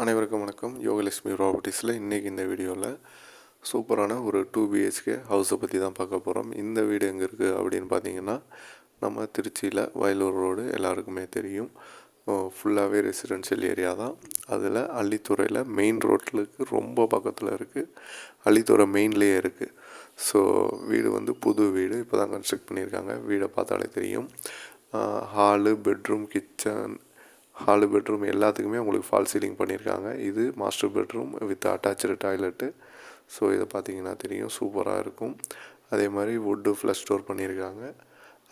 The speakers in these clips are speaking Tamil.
அனைவருக்கும் வணக்கம். யோகலட்சுமி ப்ராப்பர்ட்டிஸில் இன்றைக்கி இந்த வீடியோவில் சூப்பரான ஒரு டூ பிஹெச்கே ஹவுஸை பற்றி தான் பார்க்க போகிறோம் இந்த வீடு எங்கே இருக்குது அப்படின்னு பார்த்தீங்கன்னா நம்ம திருச்சியில் வயலூர் ரோடு எல்லாருக்குமே தெரியும். ஃபுல்லாகவே ரெசிடென்ஷியல் ஏரியா தான். அதில் அள்ளித்துறையில் மெயின் ரோட்டிலுக்கு ரொம்ப பக்கத்தில் இருக்குது அள்ளித்துறை மெயின்லேயே இருக்குது ஸோ வீடு வந்து புது வீடு. இப்போ தான் கன்ஸ்ட்ரக்ட் பண்ணியிருக்காங்க. வீடை பார்த்தாலே தெரியும். Hall bedroom kitchen hall bedroom எல்லாத்துக்குமே உங்களுக்கு ஃபால் சீலிங் பண்ணியிருக்காங்க. இது master bedroom with attach toilet so இதை பார்த்தீங்கன்னா தெரியும். சூப்பராக இருக்கும். அதே மாதிரி வுட்டு ஃப்ளஷ் ஸ்டோர் பண்ணியிருக்காங்க.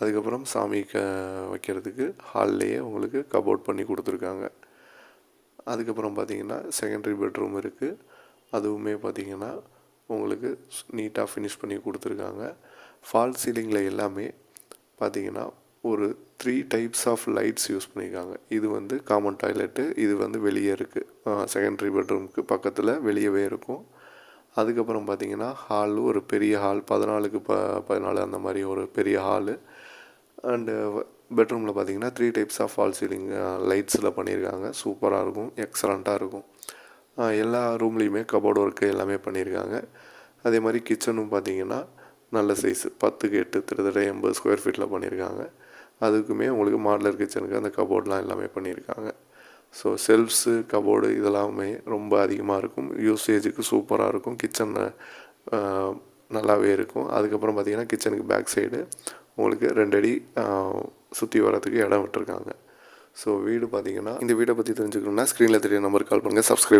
அதுக்கப்புறம் சாமி க வைக்கிறதுக்கு ஹால்லையே உங்களுக்கு கபோர்ட் பண்ணி கொடுத்துருக்காங்க. அதுக்கப்புறம் பார்த்தீங்கன்னா செகண்டரி பெட்ரூம் இருக்குது அதுவுமே பார்த்தீங்கன்னா உங்களுக்கு நீட்டாக ஃபினிஷ் பண்ணி கொடுத்துருக்காங்க. ஃபால் சீலிங்கில் எல்லாமே பார்த்தீங்கன்னா ஒரு three types of lights use பண்ணியிருக்காங்க இது வந்து காமன் டாய்லெட்டு இது வந்து வெளியே இருக்குது செகண்டரி பெட்ரூமுக்கு பக்கத்தில் வெளியவே இருக்கும். அதுக்கப்புறம் பார்த்தீங்கன்னா ஹாலு ஒரு பெரிய ஹால் பதினாலுக்கு ப பதினாலு அந்த மாதிரி ஒரு பெரிய ஹாலு அண்டு பெட்ரூமில் பார்த்தீங்கன்னா three types of fall ceiling லைட்ஸில் பண்ணியிருக்காங்க சூப்பராக இருக்கும் எக்ஸலண்ட்டாக இருக்கும். எல்லா ரூம்லேயுமே கபோர்டு ஒர்க்கு எல்லாமே பண்ணியிருக்காங்க அதே மாதிரி கிச்சனும் பார்த்தீங்கன்னா நல்ல சைஸு பத்துக்கு எட்டு கிட்டத்தட்ட எண்பது ஸ்கொயர் ஃபீட்டில் பண்ணியிருக்காங்க அதுக்குமே உங்களுக்கு மாடலர் கிச்சனுக்கு அந்த கபோர்டெலாம் எல்லாமே பண்ணியிருக்காங்க. ஸோ செல்ஃப்ஸு கபோர்டு இதெல்லாமே ரொம்ப அதிகமாக இருக்கும். யூசேஜுக்கு சூப்பராக இருக்கும். கிச்சன் நல்லாவே இருக்கும். அதுக்கப்புறம் பார்த்தீங்கன்னா கிச்சனுக்கு பேக் சைடு உங்களுக்கு ரெண்டடி சுற்றி வரதுக்கு இடம் விட்டுருக்காங்க. ஸோ வீடு பார்த்தீங்கன்னா இந்த வீடை பற்றி தெரிஞ்சுக்கணும்னா ஸ்க்ரீனில் தெரிய நம்பர் கால் பண்ணுங்கள் சப்ஸ்கிரைப்